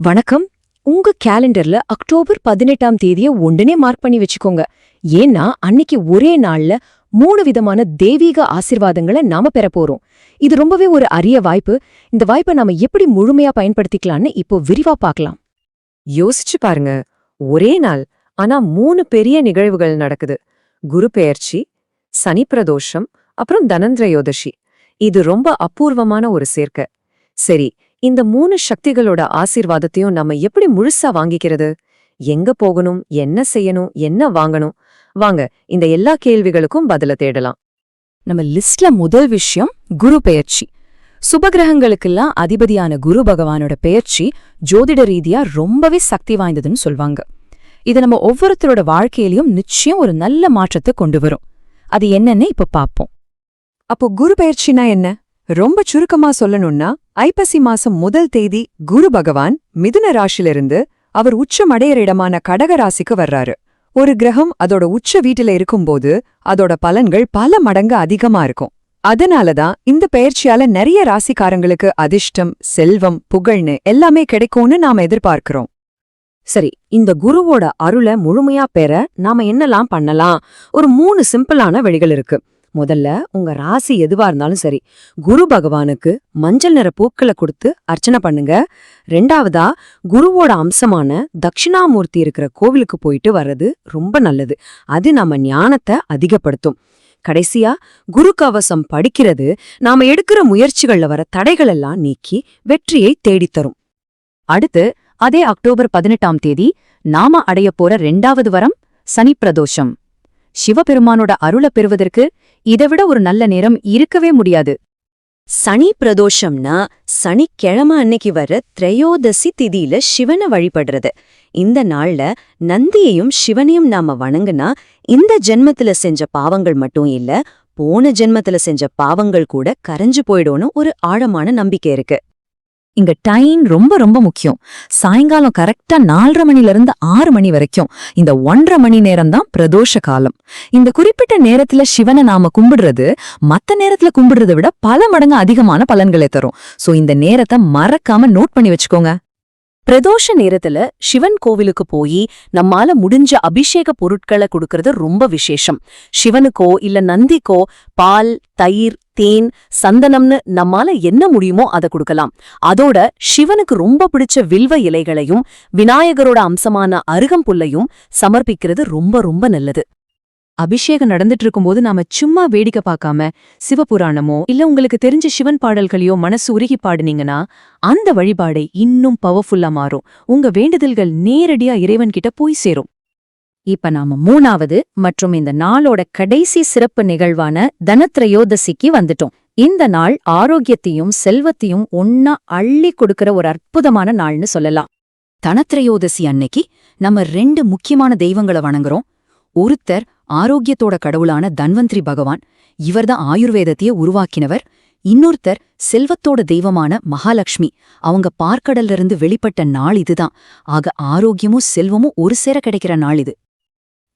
வணக்கம். உங்க கேலண்டர்ல அக்டோபர் பதினெட்டாம் தேதிய உடனே மார்க் பண்ணி வச்சுக்கோங்க. ஏன்னா அன்னைக்கு ஒரே நாள்ல மூணு விதமான தெய்வீக ஆசிர்வாதங்களை நாம பெற போறோம். இது ரொம்பவே ஒரு அரிய வாய்ப்பு. இந்த வாய்ப்பை நாம எப்படி முழுமையா பயன்படுத்திக்கலாம்னு இப்போ விரிவா பார்க்கலாம். யோசிச்சு பாருங்க. ஒரே நாள் ஆனா மூணு பெரிய நிகழ்வுகள் நடக்குது. குரு பெயர்ச்சி சனி பிரதோஷம் அப்புறம் தனந்திரயோதசி. இது ரொம்ப அபூர்வமான ஒரு சேர்க்கை. சரி இந்த மூணு சக்திகளோட ஆசீர்வாதத்தையும் நம்ம எப்படி முழுசா வாங்கிக்கிறது? எங்க போகணும்? என்ன செய்யணும்? என்ன வாங்கணும்? வாங்க இந்த எல்லா கேள்விகளுக்கும் பதில தேடலாம். நம்ம லிஸ்ட்ல முதல் விஷயம் குரு பெயர்ச்சி. சுபகிரகங்களுக்கெல்லாம் அதிபதியான குரு பகவானோட பெயர்ச்சி ஜோதிட ரீதியா ரொம்பவே சக்தி வாய்ந்ததுன்னு சொல்வாங்க. இது நம்ம ஒவ்வொருத்தரோட வாழ்க்கையிலயும் நிச்சயம் ஒரு நல்ல மாற்றத்தை கொண்டு வரும். அது என்னன்னு இப்ப பாப்போம். அப்போ குரு பெயர்ச்சினா என்ன? ரொம்ப சுருக்கமா சொல்லணும்னா ஐப்பசி மாசம் முதல் தேதி குரு பகவான் மிதுன ராசிலிருந்து அவர் உச்சமடையிற இடமான கடக ராசிக்கு வர்றாரு. ஒரு கிரகம் அதோட உச்ச வீட்டில இருக்கும்போது அதோட பலன்கள் பல மடங்கு அதிகமா இருக்கும். அதனாலதான் இந்த பெயர்ச்சியால நிறைய ராசிக்காரங்களுக்கு அதிர்ஷ்டம் செல்வம் புகழ்னு எல்லாமே கிடைக்கும்னு நாம எதிர்பார்க்கிறோம். சரி இந்த குருவோட அருளை முழுமையா பெற நாம என்னலாம் பண்ணலாம்? ஒரு மூணு சிம்பிளான வழிகள் இருக்கு. முதல்ல உங்க ராசி எதுவா இருந்தாலும் சரி குரு பகவானுக்கு மஞ்சள் நிற பூக்களை கொடுத்து அர்ச்சனை பண்ணுங்க. ரெண்டாவதா குருவோட அம்சமான தட்சிணாமூர்த்தி இருக்கிற கோவிலுக்கு போயிட்டு வர்றது ரொம்ப நல்லது. அது நம்ம ஞானத்தை அதிகப்படுத்தும். கடைசியா குரு கவசம் படிக்கிறது நாம எடுக்கிற முயற்சிகள்ல வர தடைகளெல்லாம் நீக்கி வெற்றியை தேடித்தரும். அடுத்து அதே அக்டோபர் பதினெட்டாம் தேதி நாம அடையப் போற ரெண்டாவது வரம் சனி பிரதோஷம். சிவபெருமானோட அருளை பெறுவதற்கு இதைவிட ஒரு நல்ல நேரம் இருக்கவே முடியாது. சனி பிரதோஷம்னா சனிக்கிழமை அன்னைக்கு வர திரையோதசி திதியில சிவனை வழிபடுறது. இந்த நாள்ல நந்தியையும் சிவனையும் நாம வணங்குனா இந்த ஜென்மத்துல செஞ்ச பாவங்கள் மட்டும் இல்ல போன ஜென்மத்துல செஞ்ச பாவங்கள் கூட கரைஞ்சு போயிடும்னு ஒரு ஆழமான நம்பிக்கை இருக்கு. இங்க டைம் ரொம்ப ரொம்ப முக்கியம். சாயங்காலம் கரெக்டா நாலரை மணில இருந்து ஆறு மணி வரைக்கும். இந்த ஒன்றரை மணி நேரம் தான் பிரதோஷ காலம். இந்த குறிப்பிட்ட நேரத்துல சிவனை நாம கும்பிடுறது மத்த நேரத்துல கும்பிடுறதை விட பல மடங்கு அதிகமான பலன்களை தரும். சோ இந்த நேரத்தை மறக்காம நோட் பண்ணி வச்சுக்கோங்க. பிரதோஷ நேரத்துல சிவன் கோவிலுக்கு போய் நம்மால முடிஞ்ச அபிஷேக பொருட்களை கொடுக்கறது ரொம்ப விசேஷம். சிவனுக்கோ இல்ல நந்திக்கோ பால் தயிர் தேன் சந்தனம்னு நம்மால என்ன முடியுமோ அதை கொடுக்கலாம். அதோட சிவனுக்கு ரொம்ப பிடிச்ச வில்வ இலைகளையும் விநாயகரோட அம்சமான அருகம்புல்லையும் சமர்ப்பிக்கிறது ரொம்ப ரொம்ப நல்லது. அபிஷேகம் நடந்துட்டு இருக்கும்போது நாம சும்மா வேடிக்கை பார்க்காம சிவபுராணமோ இல்ல உங்களுக்கு தெரிஞ்ச சிவன் பாடல்களையோ மனசு உருகி பாடுனீங்கன்னா அந்த வழிபாடை இன்னும் பவர்ஃபுல்லா மாறும். உங்க வேண்டுதல்கள் நேரடியா இறைவன்கிட்ட போய் சேரும். இப்ப நாம மூணாவது மற்றும் இந்த நாளோட கடைசி சிறப்பு நிகழ்வான தனத்ரயோதசிக்கு வந்துட்டோம். இந்த நாள் ஆரோக்கியத்தையும் செல்வத்தையும் ஒன்னா அள்ளி கொடுக்கிற ஒரு அற்புதமான நாள்னு சொல்லலாம். தனத்ரயோதசி அன்னைக்கு நம்ம ரெண்டு முக்கியமான தெய்வங்களை வணங்குறோம். ஒருத்தர் ஆரோக்கியத்தோட கடவுளான தன்வந்திரி பகவான் இவர்தான் ஆயுர்வேதத்தையே உருவாக்கினவர். இன்னொருத்தர் செல்வத்தோட தெய்வமான மகாலட்சுமி அவங்க பார்க்கடல்ல இருந்து வெளிப்பட்ட நாள் இதுதான். ஆக ஆரோக்கியமும் செல்வமும் ஒரு சேர கிடைக்கிற நாள் இது.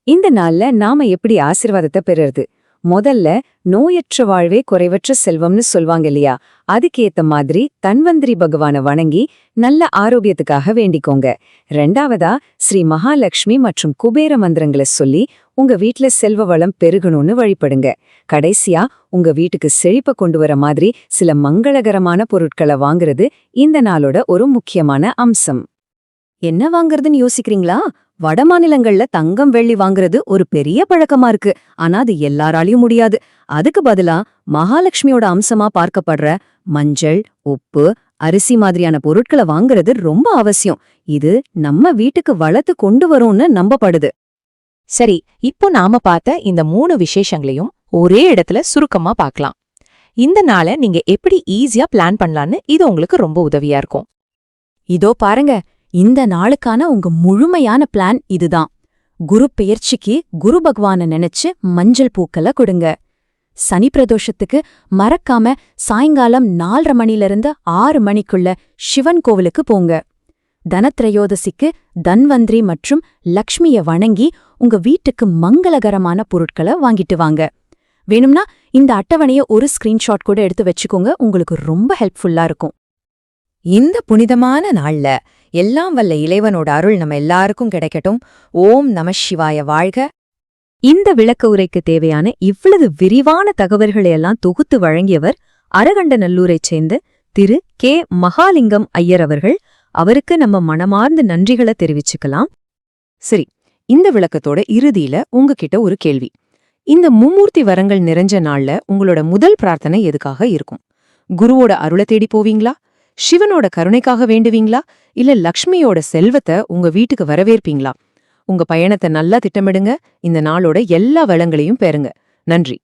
இந்த நாள்ல நாம எப்படி ஆசிர்வாதத்தை பெறுறது? முதல்ல நோயற்ற வாழ்வே குறைவற்ற செல்வம்னு சொல்வாங்க இல்லையா? அதுக்கேத்த மாதிரி தன்வந்திரி பகவான வணங்கி நல்ல ஆரோக்கியத்துக்காக வேண்டிக்கோங்க. ரெண்டாவதா ஸ்ரீ மகாலட்சுமி மற்றும் குபேர மந்திரங்களை சொல்லி உங்க வீட்ல செல்வ வளம் பெருகணும்னு வழிபடுங்க. கடைசியா உங்க வீட்டுக்கு செழிப்ப கொண்டு வர மாதிரி சில மங்களகரமான பொருட்களை வாங்குறது இந்த நாளோட ஒரு முக்கியமான அம்சம். என்ன வாங்குறதுன்னு யோசிக்கிறீங்களா? வடமாநிலங்கள்ல தங்கம் வெள்ளி வாங்குறது ஒரு பெரிய பழக்கமா இருக்கு. ஆனா அது எல்லாராலையும் முடியாது. அதுக்கு பதிலா மகாலட்சுமியோட அம்சமா பார்க்கப்படுற மஞ்சள் உப்பு அரிசி மாதிரியான பொருட்களை வாங்குறது ரொம்ப அவசியம். இது நம்ம வீட்டுக்கு வளர்த்து கொண்டு வரும்னு நம்பப்படுது. சரி இப்போ நாம பார்த்த இந்த மூணு விசேஷங்களையும் ஒரே இடத்துல சுருக்கமா பார்க்கலாம். இந்த நாளை நீங்க எப்படி ஈஸியா பிளான் பண்ணலான்னு இது உங்களுக்கு ரொம்ப உதவியா இருக்கும். இதோ பாருங்க இந்த நாளுக்கான உங்க முழுமையான பிளான் இதுதான். குரு பெயர்ச்சிக்கு குரு பகவான நினைச்சு மஞ்சள் பூக்களை கொடுங்க. சனி பிரதோஷத்துக்கு மறக்காம சாயங்காலம் நாலரை மணிலிருந்து ஆறு மணிக்குள்ள சிவன் கோவிலுக்கு போங்க. தனத்ரயோதசிக்கு தன்வந்திரி மற்றும் லக்ஷ்மிய வணங்கி உங்க வீட்டுக்கு மங்களகரமான பொருட்களை வாங்கிட்டு வாங்க. வேணும்னா இந்த அட்டவணைய ஒரு ஸ்கிரீன்ஷாட் கூட எடுத்து வச்சுக்கோங்க உங்களுக்கு ரொம்ப ஹெல்ப்ஃபுல்லா இருக்கும். இந்த புனிதமான நாள்ல எல்லாம் வல்ல இறைவனோட அருள் நம்ம எல்லாருக்கும் கிடைக்கட்டும். ஓம் நம சிவாய வாழ்க. இந்த விளக்க உரைக்கு தேவையான இவ்வளவு விரிவான தகவல்களையெல்லாம் தொகுத்து வழங்கியவர் அரகண்டநல்லூரைச் சேர்ந்த திரு கே. மகாலிங்கம் ஐயர் அவர்கள். அவருக்கு நம்ம மனமார்ந்த நன்றிகளை தெரிவிச்சுக்கலாம். சரி இந்த விளக்கத்தோட இறுதியில உங்ககிட்ட ஒரு கேள்வி. இந்த மும்மூர்த்தி வரங்கள் நிறைஞ்ச நாள்ல உங்களோட முதல் பிரார்த்தனை எதுக்காக இருக்கும்? குருவோட அருளை தேடி போவீங்களா? சிவனோட கருணைக்காக வேண்டுவீங்களா? இல்ல லக்ஷ்மியோட செல்வத்தை உங்க வீட்டுக்கு வரவேற்பீங்களா? உங்க பயணத்தை நல்லா திட்டமிடுங்க. இந்த நாளோட எல்லா வளங்களையும் பெறுங்க. நன்றி.